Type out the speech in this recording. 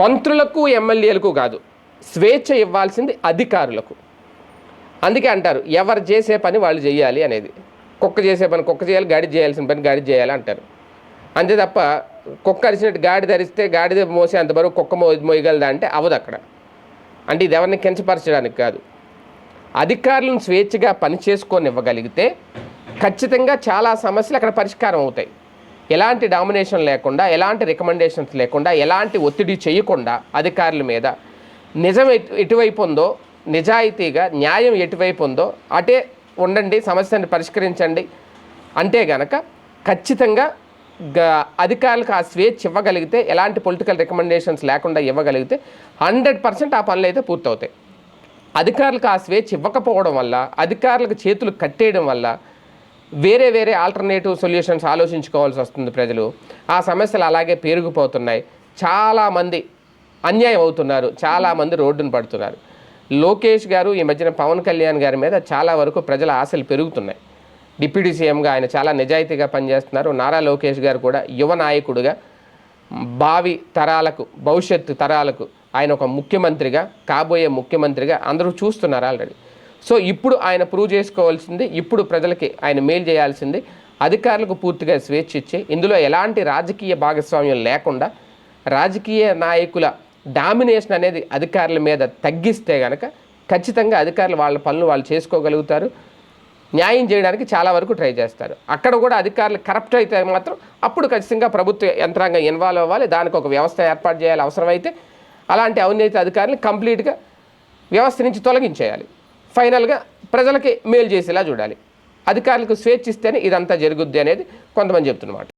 మంత్రులకు ఎమ్మెల్యేలకు కాదు స్వేచ్ఛ ఇవ్వాల్సింది అధికారులకు. అందుకే అంటారు ఎవరు చేసే పని వాళ్ళు చేయాలి అనేది. కుక్క చేసే పని కుక్క చేయాలి గాడి చేయాల్సిన పని గాడి చేయాలి అంటారు. అంతే తప్ప కుక్క అరిచినట్టు గాడి ధరిస్తే గాడిద మోసే అంతవరకు కుక్క మో మోయగలదా అంటే అవదు అక్కడ. అంటే ఇది ఎవరిని కించపరచడానికి కాదు. అధికారులను స్వేచ్ఛగా పని చేసుకొని ఇవ్వగలిగితే ఖచ్చితంగా చాలా సమస్యలు అక్కడ పరిష్కారం అవుతాయి. ఎలాంటి డామినేషన్ లేకుండా ఎలాంటి రికమెండేషన్స్ లేకుండా ఎలాంటి ఒత్తిడి చేయకుండా అధికారుల మీద నిజం ఎటు ఎటువైపు ఉందో నిజాయితీగా న్యాయం ఎటువైపు ఉందో అటే ఉండండి సమస్యను పరిష్కరించండి. అంటే గనక ఖచ్చితంగా అధికారులకు ఆ స్వేచ్ఛ ఇవ్వగలిగితే ఎలాంటి పొలిటికల్ రికమెండేషన్స్ లేకుండా ఇవ్వగలిగితే హండ్రెడ్ పర్సెంట్ ఆ పనులు అయితే పూర్తవుతాయి. అధికారులకు ఆ స్వేచ్ఛ ఇవ్వకపోవడం వల్ల అధికారులకు చేతులు కట్టేయడం వల్ల వేరే వేరే ఆల్టర్నేటివ్ సొల్యూషన్స్ ఆలోచించుకోవాల్సి వస్తుంది ప్రజలు. ఆ సమస్యలు అలాగే పెరిగిపోతున్నాయి చాలామంది అన్యాయం అవుతున్నారు. చాలామంది రోడ్డును పడుతున్నారు. లోకేష్ గారు ఈ మధ్యన పవన్ కళ్యాణ్ గారి మీద చాలా వరకు ప్రజల ఆశలు పెరుగుతున్నాయి. డిప్యూటీ సీఎంగా ఆయన చాలా నిజాయితీగా పనిచేస్తున్నారు. నారా లోకేష్ గారు కూడా యువ నాయకుడుగా భావి తరాలకు భవిష్యత్తు తరాలకు ఆయన ఒక ముఖ్యమంత్రిగా కాబోయే ముఖ్యమంత్రిగా అందరూ చూస్తున్నారు ఆల్రెడీ. సో ఇప్పుడు ఆయన ప్రూవ్ చేసుకోవాల్సింది ఇప్పుడు ప్రజలకి ఆయన మేలు చేయాల్సింది అధికారులకు పూర్తిగా స్వేచ్ఛ ఇచ్చి ఇందులో ఎలాంటి రాజకీయ భాగస్వామ్యం లేకుండా రాజకీయ నాయకుల డామినేషన్ అనేది అధికారుల మీద తగ్గిస్తే కనుక ఖచ్చితంగా అధికారులు వాళ్ళ పనులు వాళ్ళు చేసుకోగలుగుతారు. న్యాయం చేయడానికి చాలా వరకు ట్రై చేస్తారు. అక్కడ కూడా అధికారులు కరప్ట్ అయితే మాత్రం అప్పుడు ఖచ్చితంగా ప్రభుత్వ యంత్రాంగం ఇన్వాల్వ్ అవ్వాలి దానికి ఒక వ్యవస్థ ఏర్పాటు చేయాలి అవసరమైతే అలాంటి అవినీతి అధికారులు కంప్లీట్గా వ్యవస్థ నుంచి తొలగించేయాలి. ఫైనల్గా ప్రజలకి మేలు చేసేలా చూడాలి. అధికారులకు స్వేచ్ఛ ఇస్తేనే ఇదంతా జరుగుద్ది అనేది కొంతమంది చెప్తున్నమాట